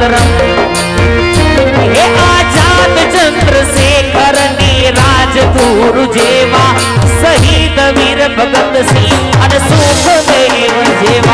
ચંદ્ર હે આઝાદની રાજગુર જેવા શહીદ વીર ભગત સિંહ અને સુખદેવ જેવા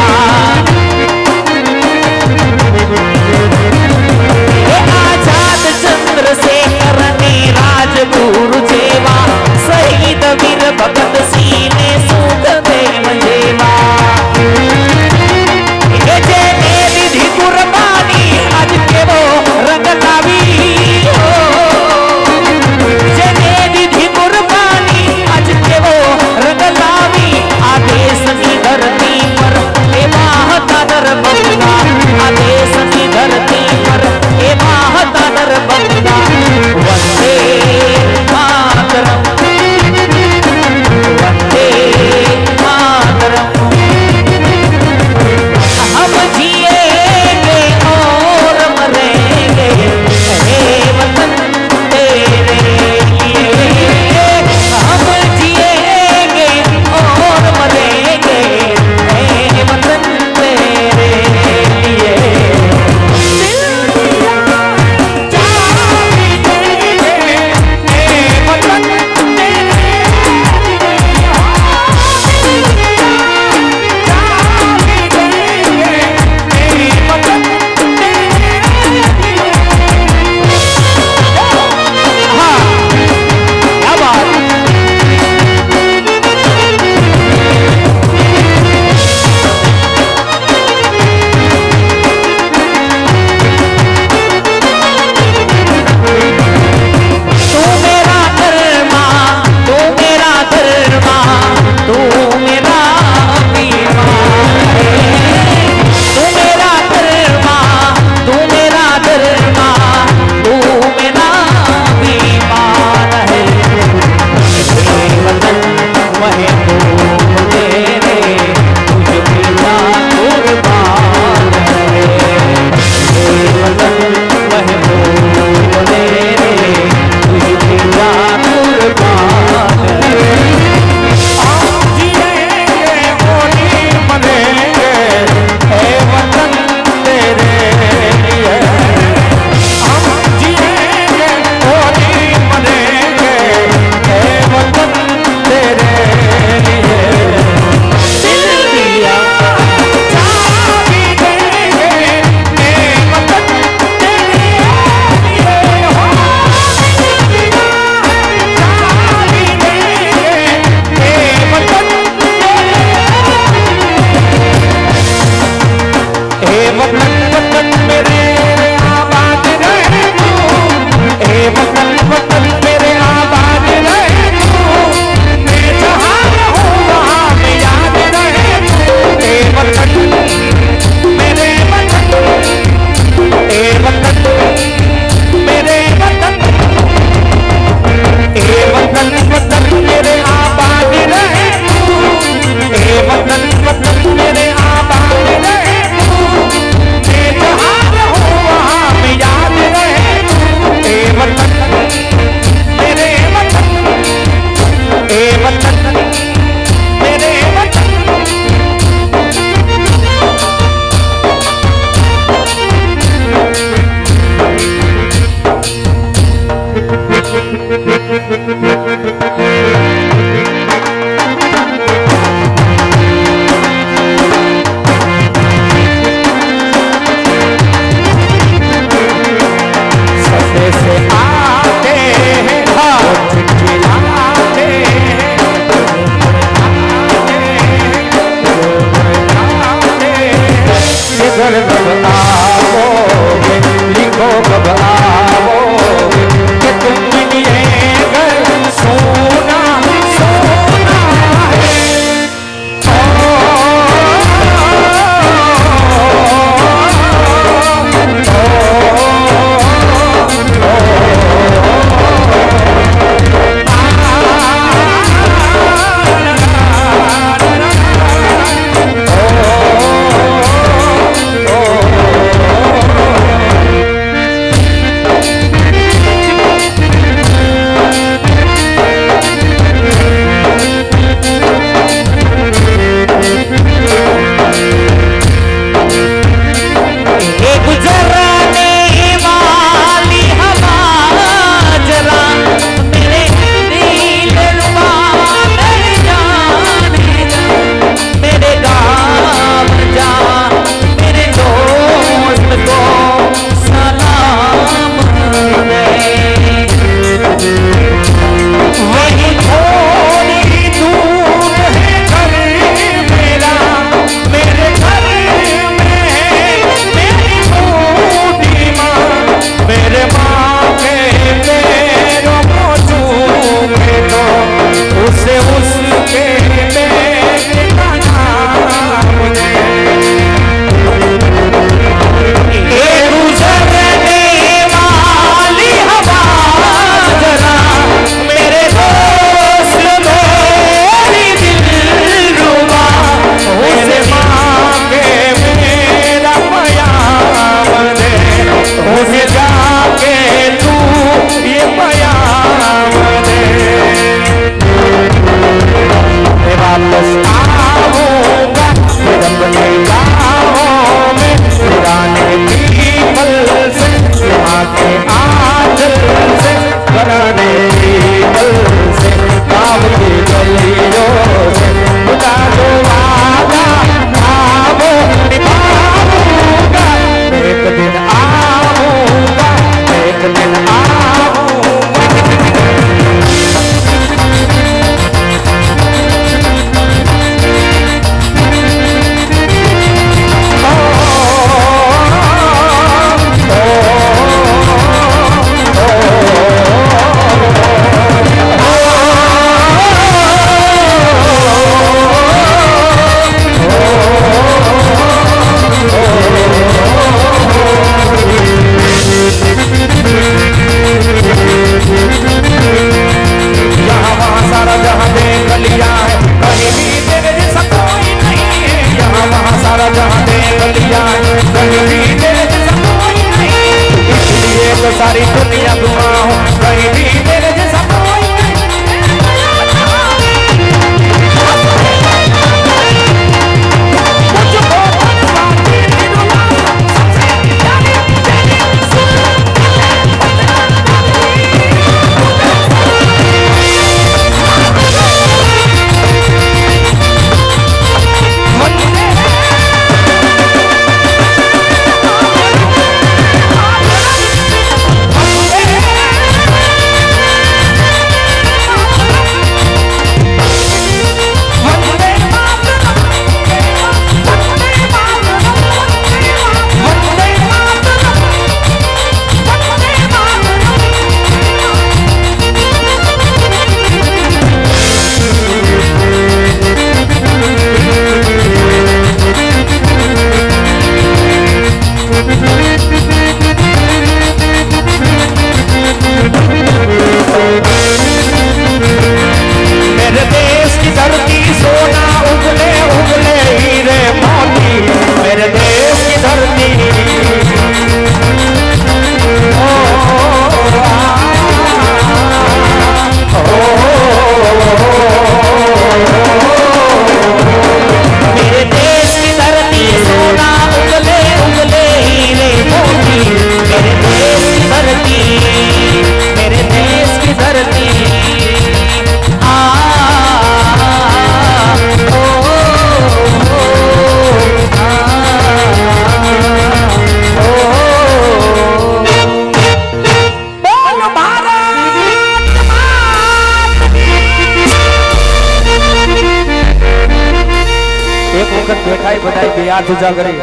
વખત બેઠાય બધાય બે હાથ ઉજા કરી.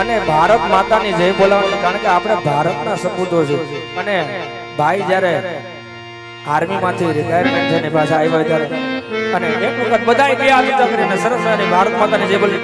અને ભારત માતાની જય બોલાવાની કારણ કે આપણે ભારતના સપૂતો છે. અને ભાઈ જ્યારે આર્મીમાંથી રિટાયરમેન્ટ થઈને પાછા આવ્યા ત્યારે. અને એક વખત બધાય બે હાથ ઉજા કરીને સરસ અને ભારત માતાની જય બોલી.